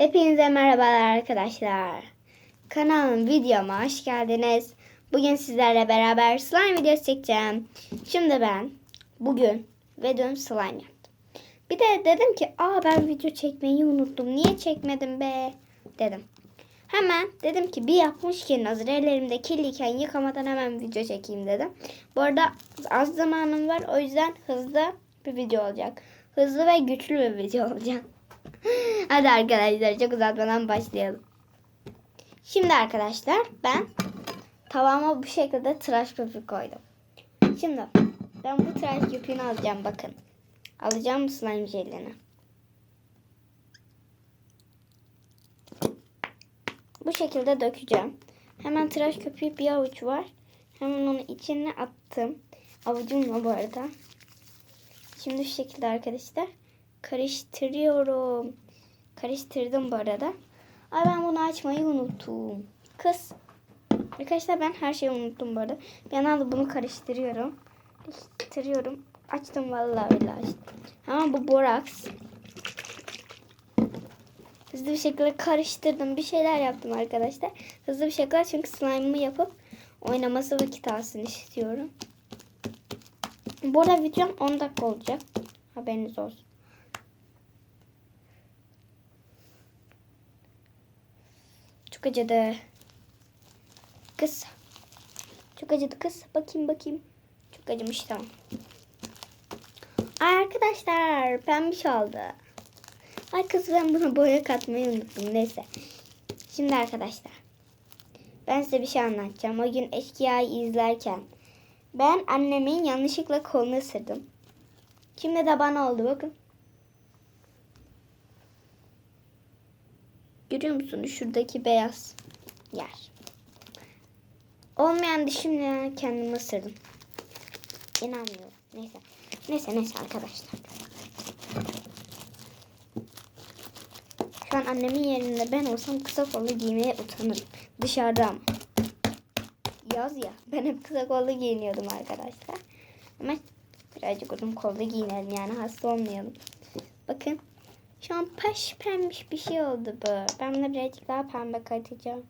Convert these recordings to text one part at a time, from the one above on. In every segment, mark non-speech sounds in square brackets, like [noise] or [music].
Hepinize merhabalar arkadaşlar. Kanalım videoma hoş geldiniz. Bugün sizlerle beraber slime videosu çekeceğim. Şimdi ben bugün ve dün slime yaptım. Bir de dedim ki aa ben video çekmeyi unuttum. Niye çekmedim be dedim. Hemen dedim ki bir yapmışken hazır ellerimde kirliyken yıkamadan hemen video çekeyim dedim. Bu arada az zamanım var o yüzden hızlı bir video olacak. Hızlı ve güçlü bir video olacak. [laughs] Hadi arkadaşlar çok uzatmadan başlayalım. Şimdi arkadaşlar ben tavama bu şekilde tıraş köpüğü koydum. Şimdi ben bu tıraş köpüğünü alacağım bakın. Alacağım slime jelini. Bu şekilde dökeceğim. Hemen tıraş köpüğü bir avuç var. Hemen onu içine attım. Avucumla bu arada. Şimdi şu şekilde arkadaşlar karıştırıyorum. Karıştırdım bu arada. Ay ben bunu açmayı unuttum. Kız. Arkadaşlar ben her şeyi unuttum bu arada. Bir yandan da bunu karıştırıyorum. Karıştırıyorum. Açtım vallahi öyle açtım. Hemen bu boraks. Hızlı bir şekilde karıştırdım. Bir şeyler yaptım arkadaşlar. Hızlı bir şekilde çünkü slime'ımı yapıp oynaması vakit alsın istiyorum. Bu arada videom 10 dakika olacak. Haberiniz olsun. Çok acıdı. Kız. Çok acıdı kız. Bakayım bakayım. Çok acımış tamam. Ay arkadaşlar pembiş oldu. Ay kız ben buna boya katmayı unuttum. Neyse. Şimdi arkadaşlar. Ben size bir şey anlatacağım. O gün Eşkıya'yı izlerken ben annemin yanlışlıkla kolunu ısırdım. Şimdi de bana oldu bakın. Görüyor musunuz şuradaki beyaz yer. Olmayan dişimle kendimi ısırdım. İnanmıyorum. Neyse. Neyse neyse arkadaşlar. Şu an annemin yerinde ben olsam kısa kollu giymeye utanırım. Dışarıda ama. Yaz ya. Ben hep kısa kollu giyiniyordum arkadaşlar. Ama birazcık uzun kollu giyinelim yani hasta olmayalım. Şu an paş pembiş bir şey oldu bu. Ben buna birazcık daha pembe katacağım.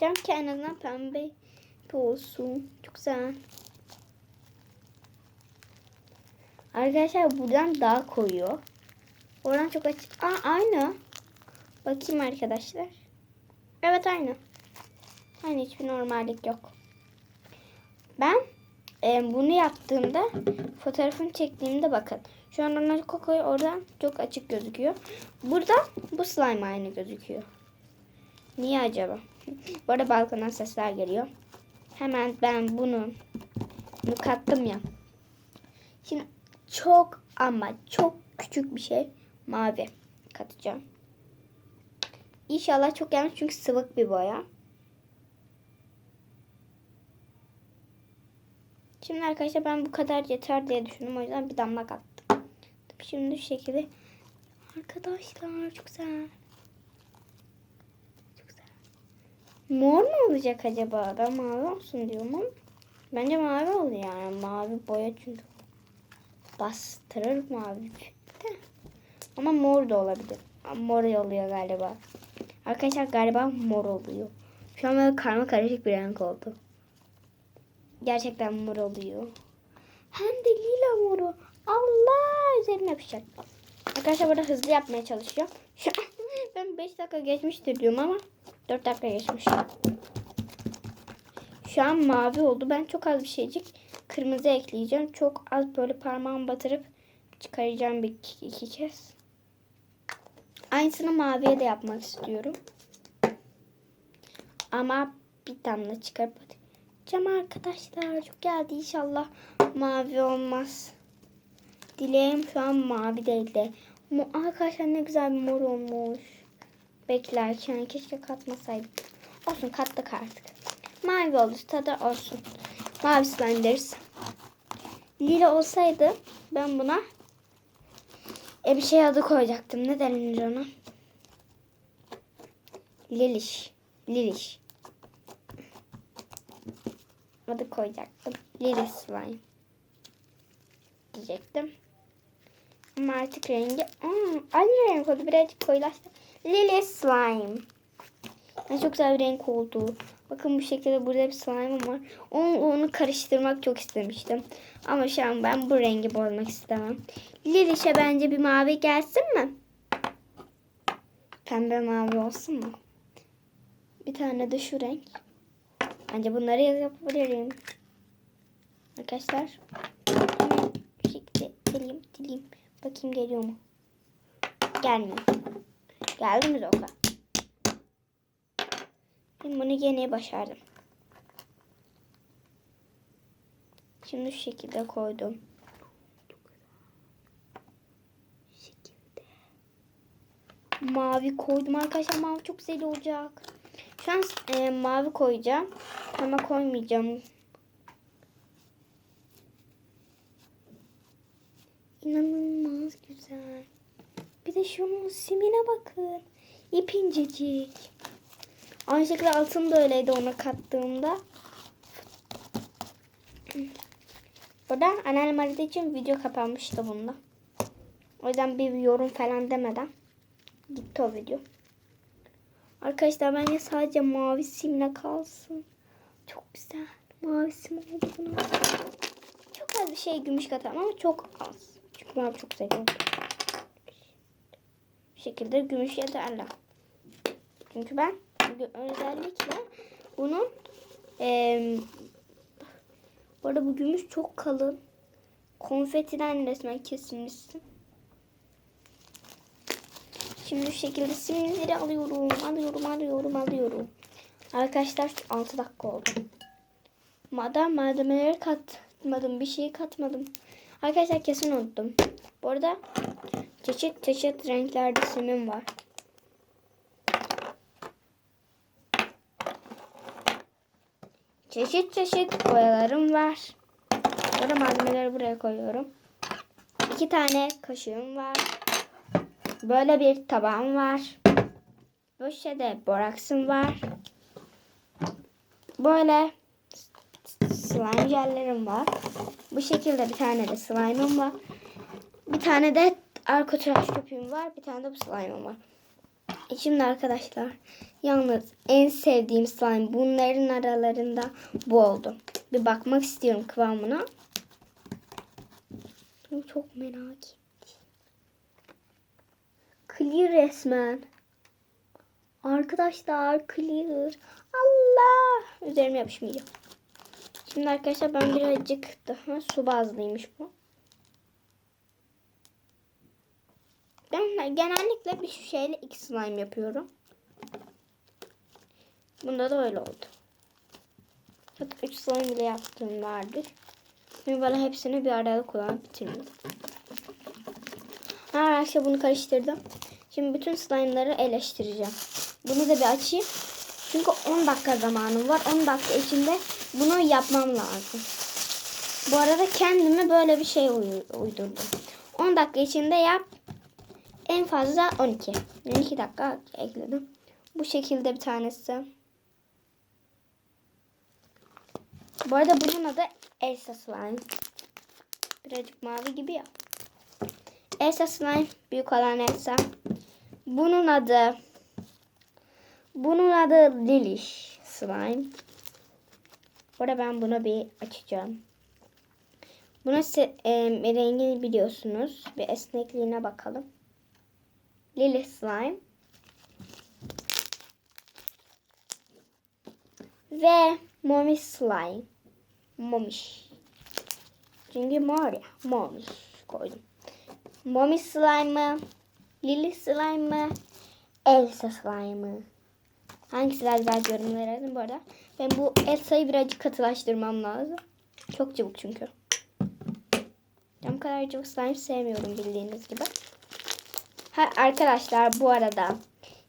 Diyorum ki en azından pembe olsun. Çok güzel. Arkadaşlar buradan daha koyu. Oradan çok açık. Aa aynı. Bakayım arkadaşlar. Evet aynı. Aynı hiçbir normallik yok. Ben e, bunu yaptığımda fotoğrafını çektiğimde bakın. Şu an onlar kokoyu oradan çok açık gözüküyor. Burada bu slime aynı gözüküyor. Niye acaba? [laughs] Bu arada balkondan sesler geliyor. Hemen ben bunu, bunu kattım ya. Şimdi çok ama çok küçük bir şey mavi katacağım. İnşallah çok yanlış çünkü sıvık bir boya. Şimdi arkadaşlar ben bu kadar yeter diye düşündüm. O yüzden bir damla kattım. Şimdi şu şekilde. Arkadaşlar çok güzel. Çok güzel. Mor mu olacak acaba? Ben mavi olsun diyorum ama. Bence mavi oluyor yani. Mavi boya çünkü. Bastırır mavi. De. Ama mor da olabilir. Mor oluyor galiba. Arkadaşlar galiba mor oluyor. Şu an böyle karma karışık bir renk oldu. Gerçekten mor oluyor. Hem de lila moru. Allah üzerine yapacak. Arkadaşlar burada hızlı yapmaya çalışıyorum. [laughs] Ben 5 dakika geçmiştir diyorum ama 4 dakika geçmiş. Şu an mavi oldu. Ben çok az bir şeycik kırmızı ekleyeceğim. Çok az böyle parmağımı batırıp çıkaracağım bir iki, kez. Aynısını maviye de yapmak istiyorum. Ama bir damla çıkarıp Cam arkadaşlar çok geldi inşallah mavi olmaz. Dileğim şu an mavi değil de. Arkadaşlar ne güzel bir mor olmuş. Beklerken keşke katmasaydım. Olsun kattık artık. Mavi oldu tadı olsun. Mavi slime deriz. Lila olsaydı ben buna e bir şey adı koyacaktım. Ne denir ona? Liliş. Liliş adı koyacaktım. Lily Slime diyecektim. Ama artık rengi aa, aynı renk oldu. Birazcık koyulaştı. Lily Slime. Yani çok güzel bir renk oldu. Bakın bu şekilde burada bir slime'ım var. Onu, onu karıştırmak çok istemiştim. Ama şu an ben bu rengi bozmak istemem. Liliş'e bence bir mavi gelsin mi? Pembe mavi olsun mu? Bir tane de şu renk. Bence bunları yapabilirim. Arkadaşlar. Bu şekilde dileyim, dileyim. Bakayım geliyor mu? Gelmiyor. Geldi mi Zoka? Ben bunu gene başardım. Şimdi şu şekilde koydum. Mavi koydum arkadaşlar. Mavi çok güzel olacak. Şu an e, mavi koyacağım. Ama koymayacağım. İnanılmaz güzel. Bir de şunun simine bakın. İp incecik. Aynı şekilde altın da öyleydi ona kattığımda. Burada anneannem aradığı için video kapanmıştı bunda. O yüzden bir yorum falan demeden gitti o video. Arkadaşlar bence sadece mavi simle kalsın. Çok güzel. Mavi sim oldu buna. Çok az bir şey gümüş katalım ama çok az. Mavi çok oldu. Bu şekilde gümüş yeterli. Çünkü ben özellikle bunun eee bu arada bu gümüş çok kalın. Konfetiden resmen kesilmişsin. Şimdi şu şekilde simleri alıyorum, alıyorum, alıyorum, alıyorum. Arkadaşlar 6 dakika oldu. Madem malzemeleri katmadım, bir şey katmadım. Arkadaşlar kesin unuttum. Bu arada çeşit çeşit renklerde simim var. Çeşit çeşit boyalarım var. Burada malzemeleri buraya koyuyorum. İki tane kaşığım var. Böyle bir tabağım var. Bu şeyde boraksım var. Böyle slime jellerim var. Bu şekilde bir tane de slime'ım var. Bir tane de arka tıraş köpüğüm var. Bir tane de bu slime'ım var. E Şimdi arkadaşlar yalnız en sevdiğim slime bunların aralarında bu oldu. Bir bakmak istiyorum kıvamına. Çok merak ettim. Clear resmen. Arkadaşlar clear. Allah. Üzerime yapışmayacak. Şimdi arkadaşlar ben birazcık daha su bazlıymış bu. Ben genellikle bir şeyle iki slime yapıyorum. Bunda da öyle oldu. Hatta üç slime bile yaptığım vardır. Şimdi böyle hepsini bir arada kullanıp bitirmedim. Ha, arkadaşlar bunu karıştırdım. Şimdi bütün slime'ları eleştireceğim. Bunu da bir açayım. Çünkü 10 dakika zamanım var. 10 dakika içinde bunu yapmam lazım. Bu arada kendime böyle bir şey uydurdum. 10 dakika içinde yap. En fazla 12. 12 dakika ekledim. Bu şekilde bir tanesi. Bu arada bunun adı Elsa Slime. Birazcık mavi gibi ya. Elsa Slime. Büyük olan Elsa. Bunun adı bunun adı Lilish Slime. Burada ben bunu bir açacağım. Buna e, rengini biliyorsunuz. Bir esnekliğine bakalım. Lily Slime. Ve Mommy Slime. Momiş. Çünkü mor ya. Momiş koydum. Mommy Slime'ı. Lily Slime'ı. Elsa Slime'ı. Hangisi daha güzel yorumlar yazın bu arada. Ben bu Elsa'yı birazcık katılaştırmam lazım. Çok çabuk çünkü. Ben bu kadar çabuk slime sevmiyorum bildiğiniz gibi. Ha, arkadaşlar bu arada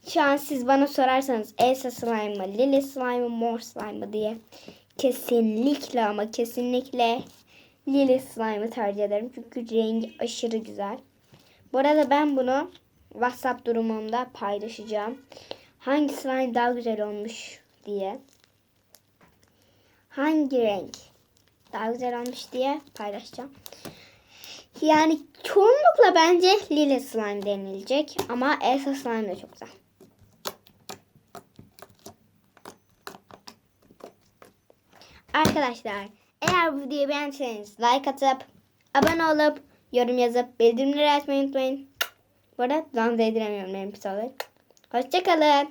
şu an siz bana sorarsanız Elsa slime mı, Lily slime mı, Mor slime mı diye kesinlikle ama kesinlikle Lily slime'ı tercih ederim. Çünkü rengi aşırı güzel. Bu arada ben bunu WhatsApp durumumda paylaşacağım. Hangi slime daha güzel olmuş diye. Hangi renk daha güzel olmuş diye paylaşacağım. Yani çoğunlukla bence lila slime denilecek ama Elsa slime de çok güzel. Arkadaşlar eğer bu videoyu beğendiyseniz like atıp abone olup yorum yazıp bildirimleri açmayı unutmayın. Bu arada dans edilemiyorum benim psikolojik. Hoşçakalın.